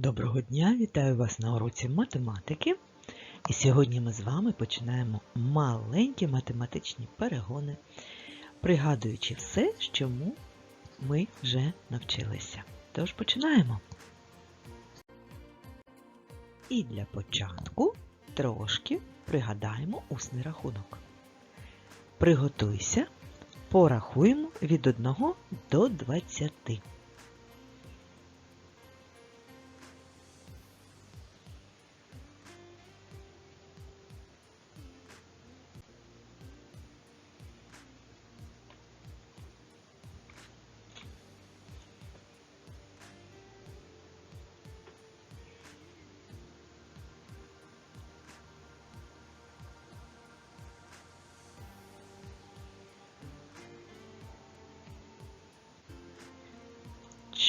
Доброго дня! Вітаю вас на уроці математики. І сьогодні ми з вами починаємо маленькі математичні перегони, пригадуючи все, чому ми вже навчилися. Тож починаємо. І для початку трошки пригадаємо усний рахунок. Приготуйся, порахуємо від 1 до 20.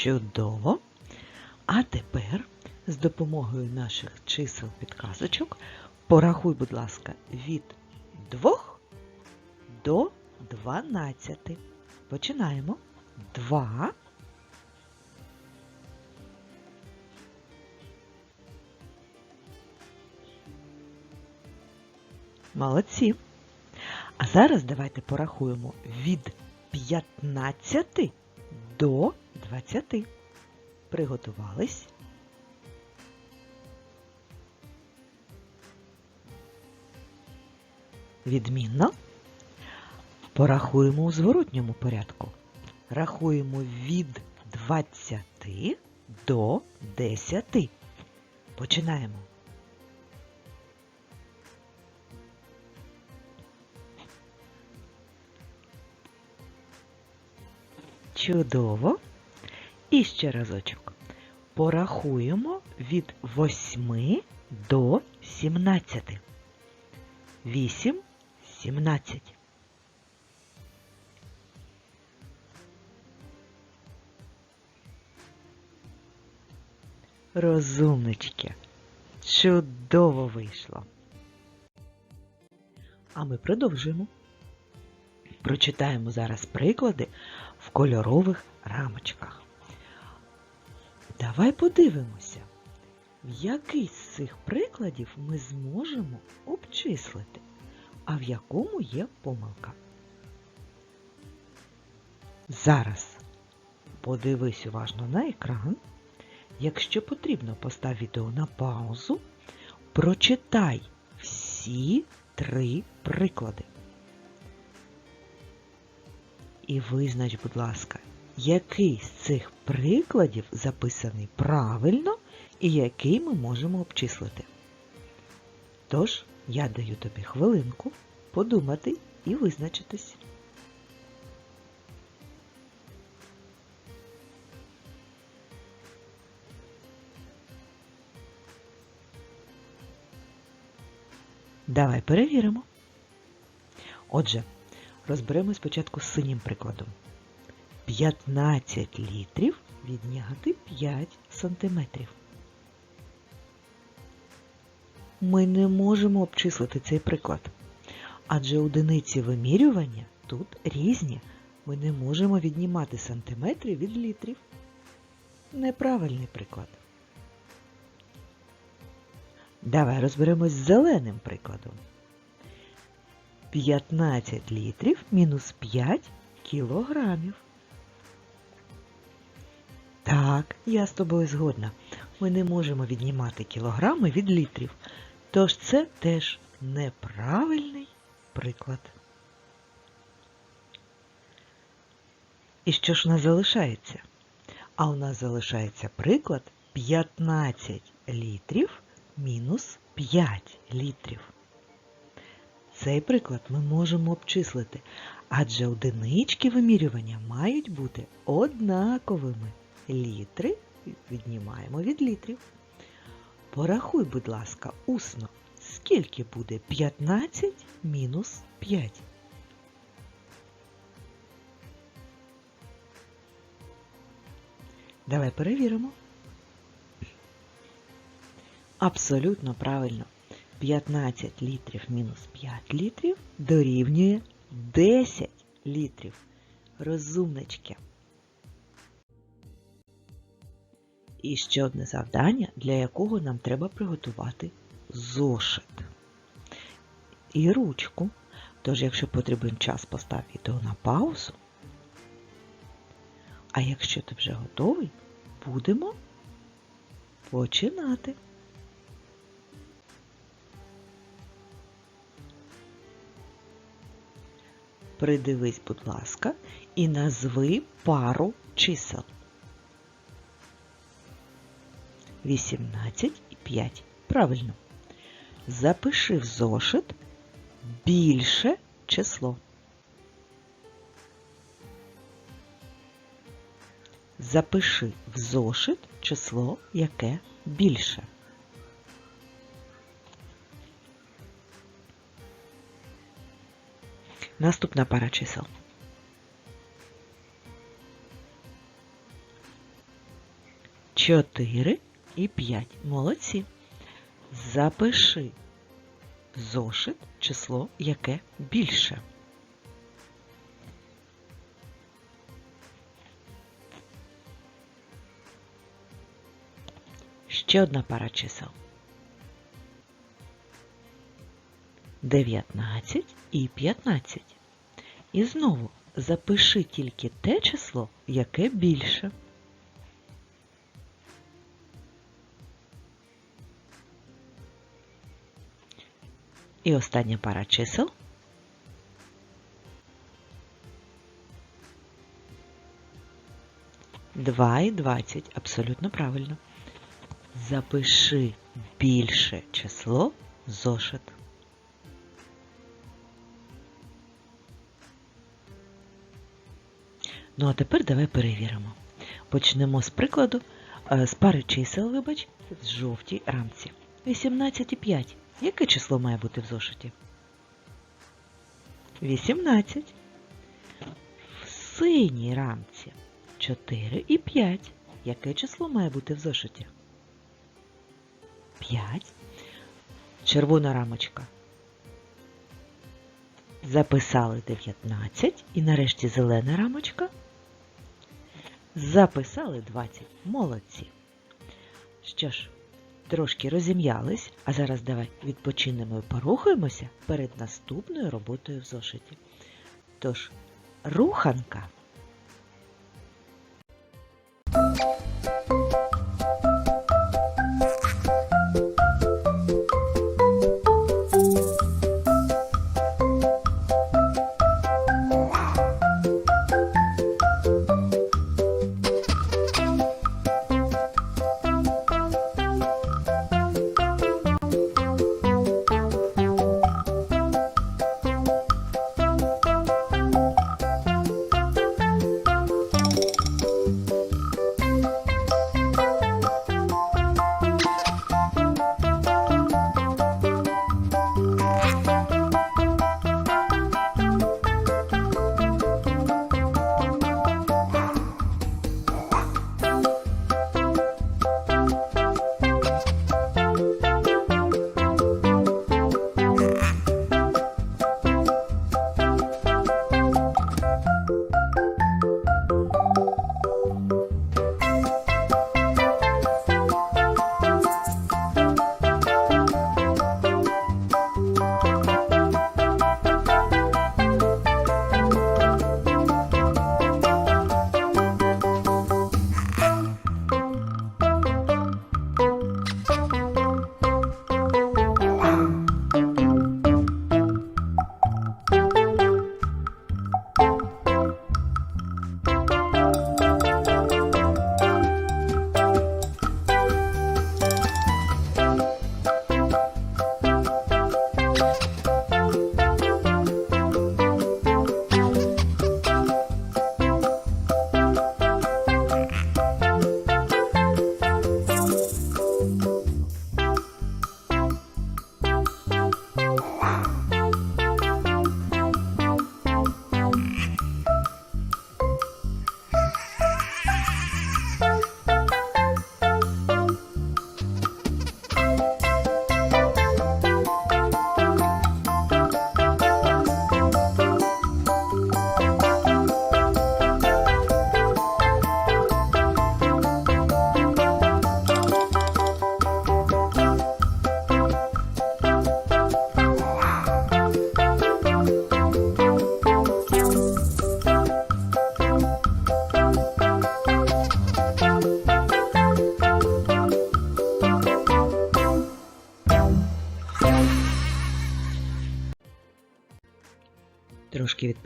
Чудово! А тепер з допомогою наших чисел підказочок порахуй, будь ласка, від 2 до 12. Починаємо. 2. Молодці. А зараз давайте порахуємо від 15 до 20. Приготувались. Відмінно. Порахуємо у зворотньому порядку. Рахуємо від 20 до 10. Починаємо. Чудово. І ще разочок. Порахуємо від 8 до 17. 8, 17. Розумнички. Чудово вийшло. А ми продовжуємо. Прочитаємо зараз приклади в кольорових рамочках. Давай подивимося, в який з цих прикладів ми зможемо обчислити, а в якому є помилка. Зараз подивись уважно на екран. Якщо потрібно, постав відео на паузу, прочитай всі три приклади. І визнач, будь ласка, який з цих прикладів записаний правильно і який ми можемо обчислити. Тож, я даю тобі хвилинку подумати і визначитись. Давай перевіримо. Отже, розберемо спочатку з синім прикладом. 15 літрів відняти 5 сантиметрів. Ми не можемо обчислити цей приклад, адже одиниці вимірювання тут різні. Ми не можемо віднімати сантиметри від літрів. Неправильний приклад. Давай розберемось з зеленим прикладом. 15 літрів мінус 5 кілограмів. Так, я з тобою згодна. Ми не можемо віднімати кілограми від літрів. Тож це теж неправильний приклад. І що ж у нас залишається? А у нас залишається приклад 15 літрів мінус 5 літрів. Цей приклад ми можемо обчислити, адже одинички вимірювання мають бути однаковими. Літри віднімаємо від літрів. Порахуй, будь ласка, усно, скільки буде 15 мінус 5. Давай перевіримо. Абсолютно правильно. 15 літрів мінус 5 літрів дорівнює 10 літрів. Розумнички. І ще одне завдання, для якого нам треба приготувати зошит і ручку. Тож, якщо потрібен час, постав відео на паузу. А якщо ти вже готовий, будемо починати. Придивись, будь ласка, і назви пару чисел. 18 і 5. Правильно. Запиши в зошит більше число. Запиши в зошит число, яке більше. Наступна пара чисел. Чотири і п'ять. Молодці. Запиши зошит число, яке більше. Ще одна пара чисел. 19 і 15. І знову запиши тільки те число, яке більше. І остання пара чисел. Два і двадцять. Абсолютно правильно. Запиши більше число зошит. Ну, а тепер давай перевіримо. Почнемо з прикладу, е, з пари чисел, вибач, в жовтій рамці. 18 і 5. Яке число має бути в зошиті? 18. В синій рамці 4 і 5. Яке число має бути в зошиті? 5. Червона рамочка. Записали 19. І нарешті зелена рамочка. Записали 20. Молодці. Що ж, трошки розім'ялись, а зараз давай відпочинемо і порухаємося перед наступною роботою в зошиті. Тож, руханка.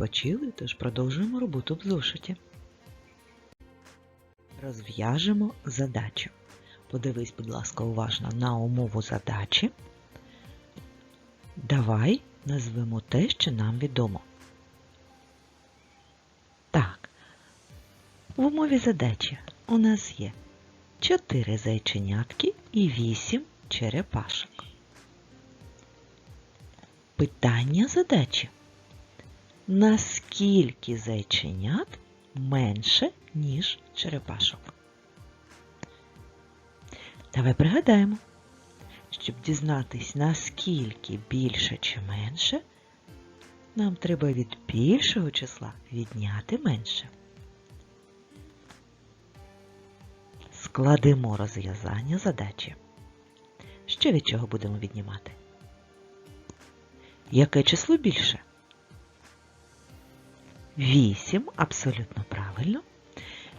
Відпочили, тож продовжуємо роботу в зошиті. Розв'яжемо задачу. Подивись, будь ласка, уважно на умову задачі. Давай назвемо те, що нам відомо. Так, в умові задачі у нас є 4 зайченятки і 8 черепашок. Питання задачі. Наскільки зайченят менше, ніж черепашок? Давай пригадаємо. Щоб дізнатись, наскільки більше чи менше, нам треба від більшого числа відняти менше. Складемо розв'язання задачі. Що від чого будемо віднімати? Яке число більше? 8, абсолютно правильно.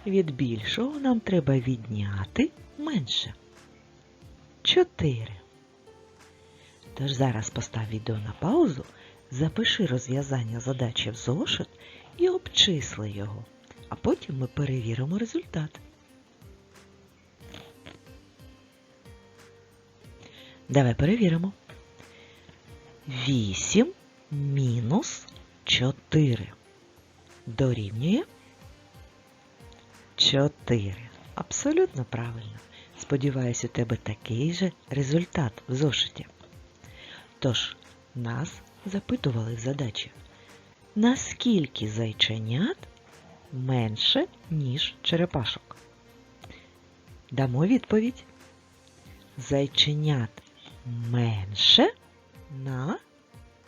Від більшого нам треба відняти менше. 4. Тож зараз постав відео на паузу, запиши розв'язання задачі в зошит і обчисли його, а потім ми перевіримо результат. Давай перевіримо. 8 мінус 4 дорівнює 4. Абсолютно правильно. Сподіваюсь, у тебе такий же результат в зошиті. Тож, нас запитували в задачі, наскільки зайченят менше, ніж черепашок? Дамо відповідь. Зайченят менше на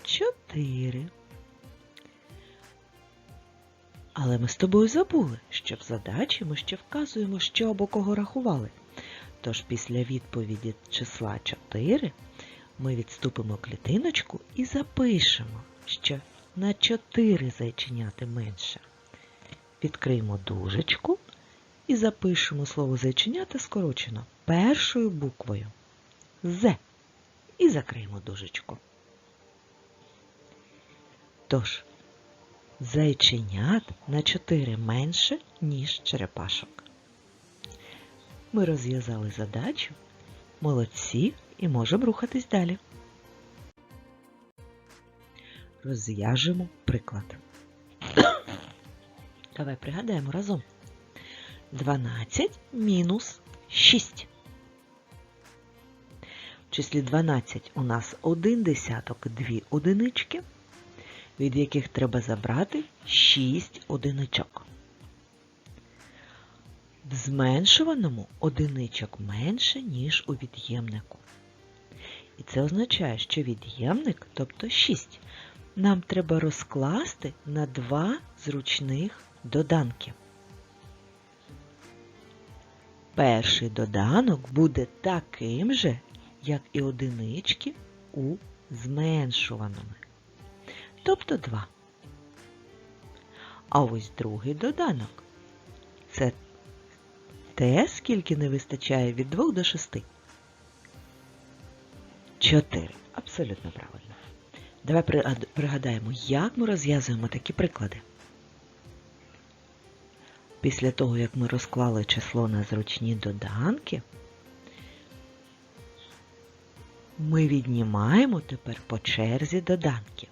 4. Але ми з тобою забули, що в задачі ми ще вказуємо, що або кого рахували. Тож після відповіді числа 4 ми відступимо клітиночку і запишемо, що на 4 зайченяти менше. Відкриємо дужечку і запишемо слово зайченята скорочено першою буквою З. І закриємо дужечку. Тож, зайченят на 4 менше, ніж черепашок. Ми розв'язали задачу. Молодці і можемо рухатись далі. Розв'яжемо приклад. Давай пригадаємо разом. 12 мінус 6. В числі 12 у нас один десяток дві одинички, від яких треба забрати 6 одиничок. В зменшуваному одиничок менше, ніж у від'ємнику. І це означає, що від'ємник, тобто 6, нам треба розкласти на два зручних доданки. Перший доданок буде таким же, як і одинички у зменшуваному, тобто 2. А ось другий доданок це те, скільки не вистачає від 2 до 6. 4. Абсолютно правильно. Давай пригадаємо, як ми розв'язуємо такі приклади. Після того, як ми розклали число на зручні доданки, ми віднімаємо тепер по черзі доданки.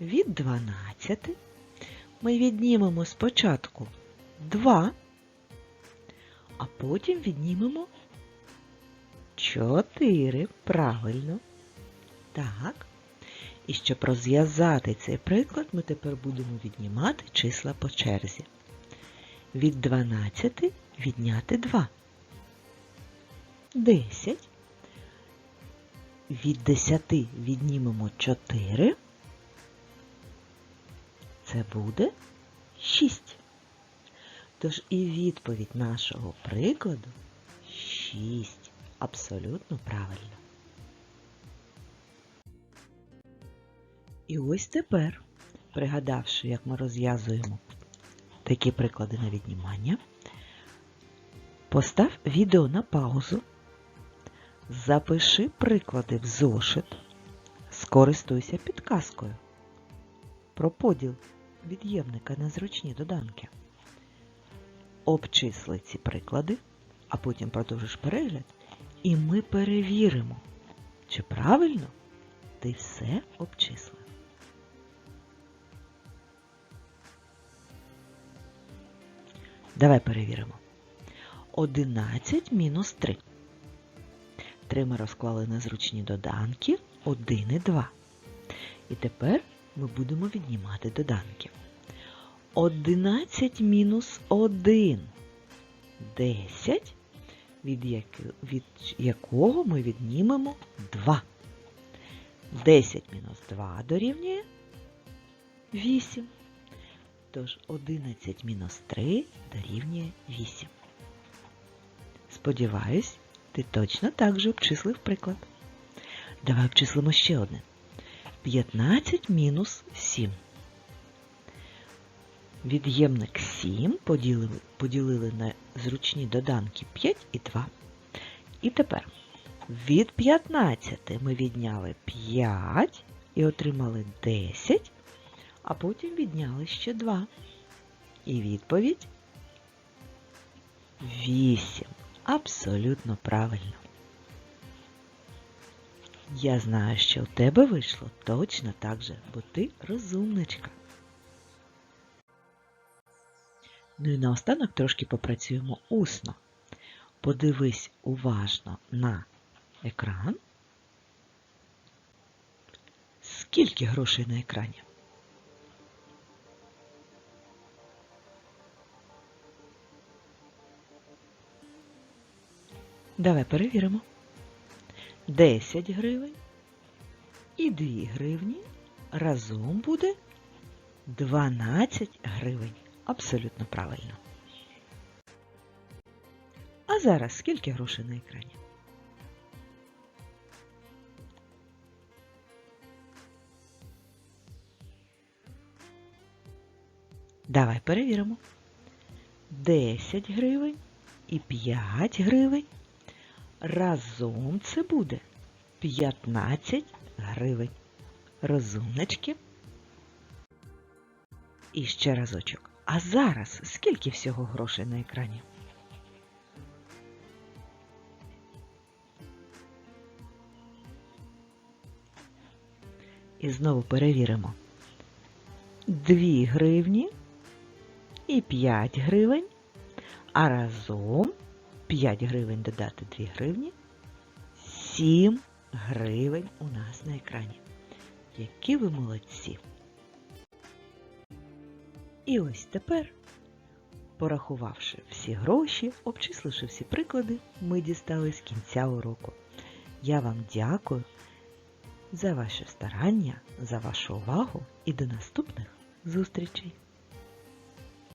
Від 12 ми віднімемо спочатку 2, а потім віднімемо 4. Правильно. Так. І щоб розв'язати цей приклад, ми тепер будемо віднімати числа по черзі. Від 12 відняти 2. 10. Від 10 віднімемо 4. Це буде 6. Тож і відповідь нашого прикладу 6. Абсолютно правильно. І ось тепер, пригадавши, як ми розв'язуємо такі приклади на віднімання, постав відео на паузу, запиши приклади в зошит, скористуйся підказкою про поділ від'ємника на зручні доданки. Обчисли ці приклади, а потім продовжиш перегляд, і ми перевіримо, чи правильно ти все обчислив. Давай перевіримо. 11 мінус 3. 3 ми розклали на зручні доданки 1 і 2. І тепер ми будемо віднімати доданки. 11 мінус 1 10, від, яки- від якого ми віднімемо 2. 10 мінус 2 дорівнює 8. Тож 11 мінус 3 дорівнює 8. Сподіваюсь, ти точно так же обчислив приклад. Давай обчислимо ще одне. 15 мінус 7. Від'ємник 7 поділили, поділили на зручні доданки 5 і 2. І тепер від 15 ми відняли 5 і отримали 10, а потім відняли ще 2. І відповідь 8. Абсолютно правильно. Я знаю, що у тебе вийшло точно так же, бо ти розумничка. Ну і наостанок трошки попрацюємо усно. Подивись уважно на екран. Скільки грошей на екрані? Давай перевіримо. 10 гривень і 2 гривні разом буде 12 гривень. Абсолютно правильно. А зараз скільки грошей на екрані? Давай перевіримо. 10 гривень і 5 гривень. Разом це буде 15 гривень. Розумнички. І ще разочок. А зараз скільки всього грошей на екрані? І знову перевіримо. 2 гривні і 5 гривень, а разом 5 гривень додати 2 гривні, 7 гривень у нас на екрані. Які ви молодці! І ось тепер, порахувавши всі гроші, обчисливши всі приклади, ми дістались кінця уроку. Я вам дякую за ваше старання, за вашу увагу і до наступних зустрічей!